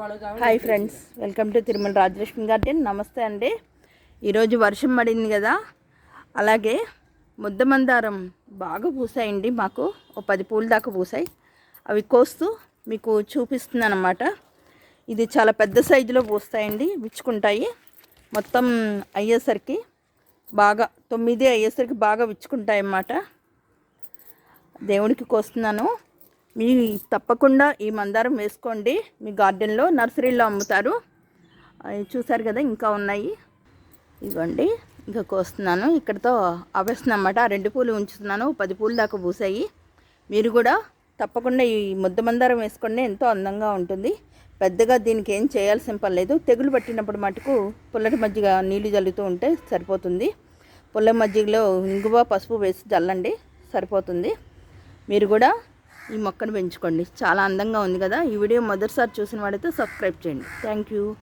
Hi friends welcome to Tirumala Rajalakshmi garden. నమస్తే అండి. ఈరోజు వర్షం పడింది కదా అలాగే ముద్ద మందారం బాగా పూసాయండి మాకు ఓ పది పూలు దాకా పూసాయి. అవి కోస్తూ మీకు చూపిస్తున్నాను అనమాట ఇది చాలా పెద్ద సైజులో పూస్తాయండి విచ్చుకుంటాయి. మొత్తం అయ్యేసరికి బాగా తొమ్మిది అయ్యేసరికి బాగా విచ్చుకుంటాయి అన్నమాట దేవుడికి కోస్తున్నాను. మీ తప్పకుండా ఈ మందారం వేసుకోండి. మీ గార్డెన్లో నర్సరీలో అమ్ముతారు. చూసారు కదా ఇంకా ఉన్నాయి. ఇవ్వండి. ఇంకా కోస్తున్నాను. ఇక్కడతో ఆపేస్తున్నాను అన్నమాట. రెండు పూలు ఉంచుతున్నాను. పది పూలు దాకా పూసాయి. మీరు కూడా తప్పకుండా ఈ ముద్ద మందారం వేసుకోండి. ఎంతో అందంగా ఉంటుంది. పెద్దగా దీనికి ఏం చేయాల్సిన పని లేదు. తెగులు పట్టినప్పుడు మటుకు పుల్లటి మజ్జిగ నీళ్ళు జల్లుతూ ఉంటే సరిపోతుంది. పుల్ల మజ్జిగలో ఇంగువ పసుపు వేసి జల్లండి. సరిపోతుంది. మీరు కూడా ఈ మొక్కను పెంచుకోండి. చాలా అందంగా ఉంది కదా? ఈ వీడియో మొదటిసారి చూసిన వాడైతే సబ్స్క్రైబ్ చేయండి. Thank you.